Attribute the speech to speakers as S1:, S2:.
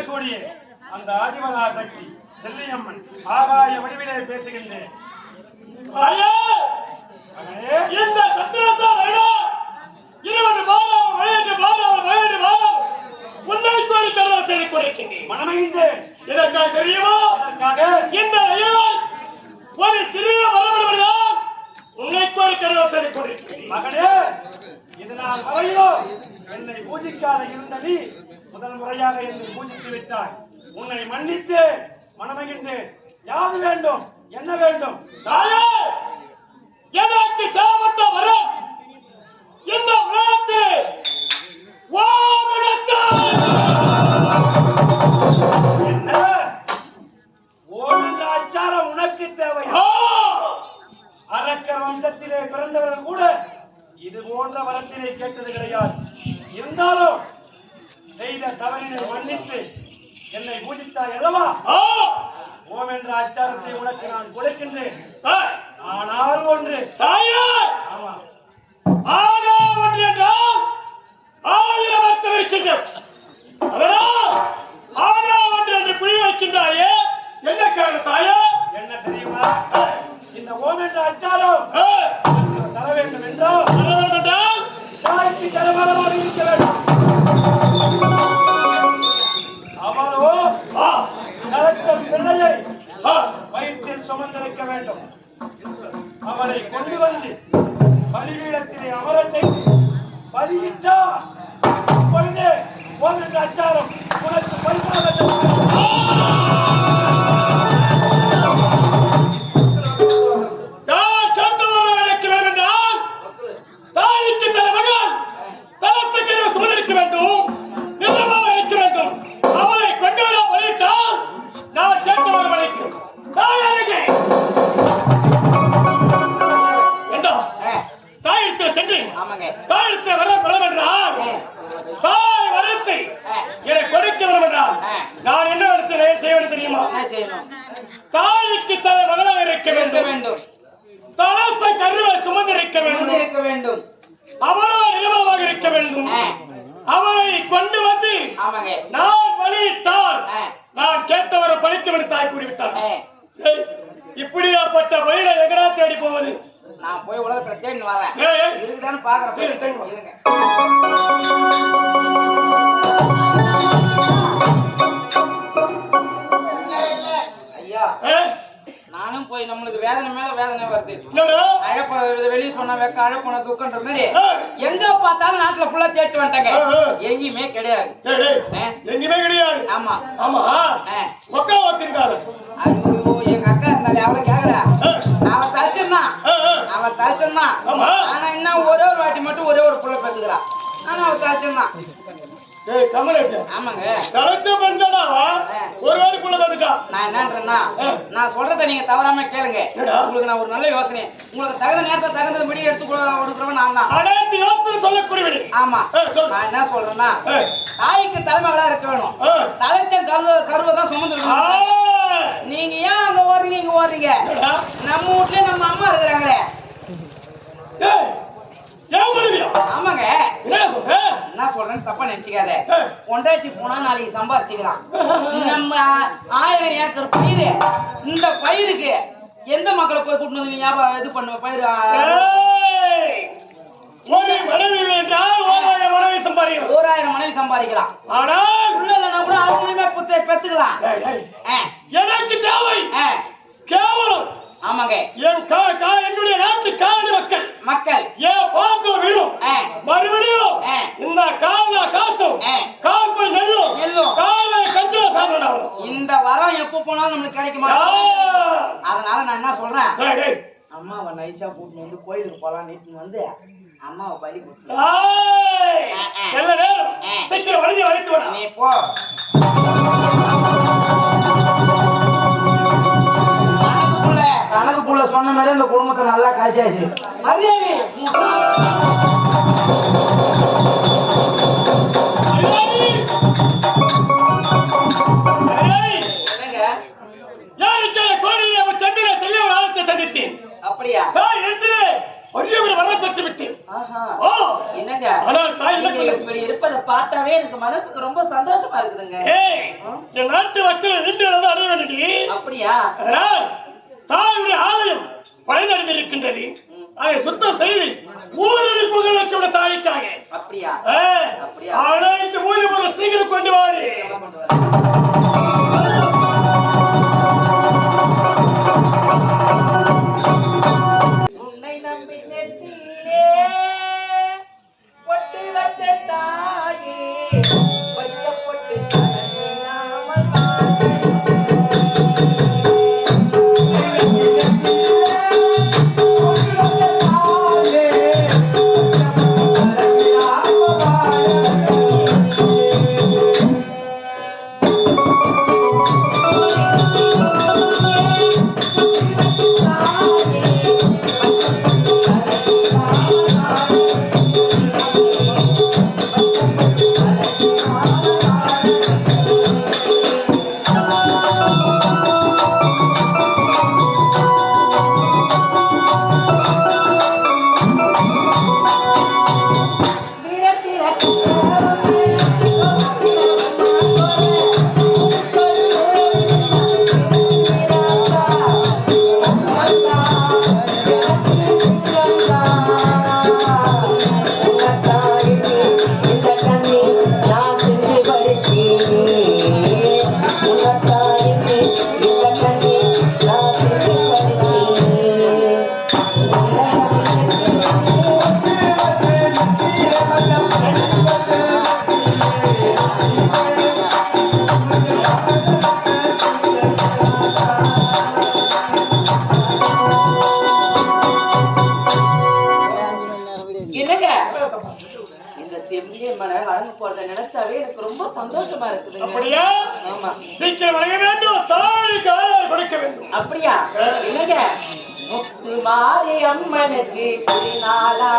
S1: விளங்கக்கூடிய அந்த ஆதிவதா சக்தி செல்லியம்மன் ஆகாய வடிவிலே பேசுகின்றேன்.
S2: இந்த சந்திரசேகர் ஐயா இருபது மாதம் வயது மாதம் வயது மாதம் உன்னை கோரி கருவா செய்து கொடுக்கின்றேன்
S1: மனமகிழ்ந்தேன்
S2: இதற்காக தெரியுமா?
S1: அதற்காக!
S2: இந்த ஐயா ஒரு சிறிய வரவர்கள் உன்னை கோரி கருவா செய்து கொடுக்கின்றேன்
S1: மகனே இதனால் வரையிலோ என்னை பூஜிக்காத இருந்த நீ முதல் முறையாக என்னை பூஜித்து விட்டாய். உன்னை மன்னித்து மனமகிழ்ந்தேன். யாது வேண்டும் என்ன வேண்டும்?
S2: தாயே! எனக்கு தேவட்ட வரம் இந்த
S1: ஓடுகின்ற அச்சாரம் உனக்கு தேவை
S2: ஆ!
S1: அரக்கர் வம்சத்திலே பிறந்தவர்கள் கூட இது போன்ற வரத்தினை கேட்டது கிடையாது. இருந்தாலும் செய்த தவறினை மன்னித்து என்னை பூஜித்தாய் அல்லவா! ஓம் என்ற அச்சாரத்தை உனக்கு நான் கொடுக்கின்றேன்! ஆனால் ஒன்று.
S2: தாயே!
S1: ஆமா.
S2: ஆனா ஒன்று என்றால் ஆயிரம் அர்த்தம் இருக்கின்றது. அதனால் ஆனா ஒன்று என்று புரிய வைக்கின்றாயே. என்ன காரணம் தாயே?
S1: என்ன தெரியுமா? இந்த ஓம் என்ற அச்சாரம் தர வேண்டும் என்றால்
S2: என்ன வேண்டும் என்றால்
S1: தாய்க்கு தலைமரமாக இருக்க வேண்டும் அவர்களை கொண்டு வந்து பலிபீடத்திலே அமர செய்து பலியிட்டா அப்பொழுது ஓம் அச்சாரம். உனக்கு பரிசாக
S2: தாயிடத்தில் வர வரம் என்றால் தாய் வரத்தை எனக்கு கொடுக்க வரம் என்றால் நான் என்ன செய்ய வேண்டும் தெரியுமா? தாய்க்கு தலை மகனாக இருக்க வேண்டும். தலச கருவை சுமந்திருக்க வேண்டும். அவளோ நிலமாக இருக்க வேண்டும். அவளை கொண்டு வந்து நான் வழியிட்டால். நான் கேட்டவரை பழித்து விடு தாய் இப்படியாப்பட்ட வழியில எங்கடா தேடி போவது?
S3: நான் போய் உலகத்துல தேடி வரேன். இருக்குதான்னு பாக்குறேன். இருங்க. ஐயா நானும் போய் நம்மளுக்கு வேதனை மேல வேதனை வருது? அழப்ப வெளியே சொன்னா வெக்க அழப்போன துக்கன்ற மாதிரி. எங்க பார்த்தாலும் நாட்டுல ஃபுல்லா தேடிட்டு வந்துட்டாங்க. எங்கேயுமே கிடையாது.
S2: எங்கேயுமே கிடையாது.
S3: ஆமா.
S2: ஆமா. ஒக்கா வச்சிருக்காரு
S3: ஐயோ எங்க அக்கா இருந்தாலே அவளை கேக்குறா. அவ தச்சிருந்தான் தச்சிருந்தான்
S2: ஆமா.
S3: ஆனா என்ன ஒரே ஒரு வாட்டி மட்டும் ஒரே ஒரு புள்ள பெத்துக்கிறா ஆனா அவ
S2: வேலைக்குள்ள வந்துட்டா
S3: நான் என்னன்றேன்னா
S2: ஆ.
S3: நான் சொல்றத நீங்க தவறாம கேளுங்க? உங்களுக்கு நான் ஒரு நல்ல யோசனை. உங்களுக்கு தகுந்த நேரத்தை தகுந்தது படி எடுத்து கொடு- கொடுக்குறவன் நான் தான்.
S2: யோசனை சொல்லக்கூடியவனி
S3: ஆமா. நான் என்ன சொல்றேன்னா தாய்க்கு தலைமகளா இருக்க வேணும்.
S2: ஆ.
S3: தலைச்ச கரு கருவை தான் சுமந்துருக்கணும். நீங்க ஏன் அங்க ஓடுறீங்க இங்க ஓடுறீங்க? நம்ம வீட்லயே நம்ம அம்மா இருக்கிறாங்களே. ஆமாங்க.
S2: என்ன சொல்ற
S3: என்ன சொல்றேன்னு தப்பா நினைச்சுக்காத.
S2: ஏய்.
S3: பொண்டாட்டி போனா நாளைக்கு சம்பாரிச்சுக்கலாம். நம்ம ஆயிரம் ஏக்கர் பயிர் இந்த பயிருக்கு எந்த மக்களை போய் கூட்டிட்டு வந்து ஞாபகம் இது பண்ணுவ பயிர்
S2: ஓராயிரம் மனைவி சம்பாதிக்கலாம். ஆனால்
S3: உள்ள இல்லைன்னா கூட அவங்க மூலியமா புத்த பெத்துக்கலாம்
S2: எனக்கு தேவை.
S3: ஆமாங்க.
S2: என் கா- கா- என்னுடைய நாட்டு காவலி மக்கள்.
S3: மக்கள்.
S2: ஏன் பார்க்க வீடும்
S3: ஆ,
S2: மறுபடியும். இந்த கால காசும். கால் போய் நெல்லும்
S3: நெல்லும்.
S2: கால கஞ்சில சாப்பிடணும்
S3: இந்த வரம் எப்போ போனாலும் நம்மளுக்கு கிடைக்குமா? அதனால நான் என்ன சொல்றேன்? அம்மாவை நைஸா கூட்டிட்டு வந்து கோயிலுக்கு போலாம் நீட்டு வந்து அம்மாவை பலி கொடுத்து ஆ, ஆ. சொன்ன மாதிரி அந்த குடும்பத்தை நல்லா காய்ச்சாச்சு மரியாதை. அப்படியா?
S2: என்று பெற்று விட்டேன்
S3: என்னங்க? இப்படி இருப்பதை பார்த்து
S2: பார்த்தாவே எனக்கு மனசுக்கு ரொம்ப சந்தோஷமா இருக்குதுங்க.
S4: என் நாட்டு மக்கள் நின்று அடைய வேண்டி
S2: அப்படியா?
S4: தாயுடைய ஆலயம் பழுதடைந்திருக்கின்றது. அதை சுத்தம் செய்து ஊரில் புகழ் தாய்க்காக.
S2: அப்படியா?
S4: ஊரில் ஒரு சீக்கிரம் கொண்டு வாடி
S2: போறத நினைச்சாவே எனக்கு ரொம்ப சந்தோஷமா இருக்குதுங்க.
S4: அப்படியா?
S2: ஆமா.
S4: சீக்கிரம் வழங்க வேண்டும். தாய்க்கு ஆதார் கொடுக்க வேண்டும்.
S2: அப்படியா? என்னங்க முத்து மாரி அம்மனுக்கு திருநாளா.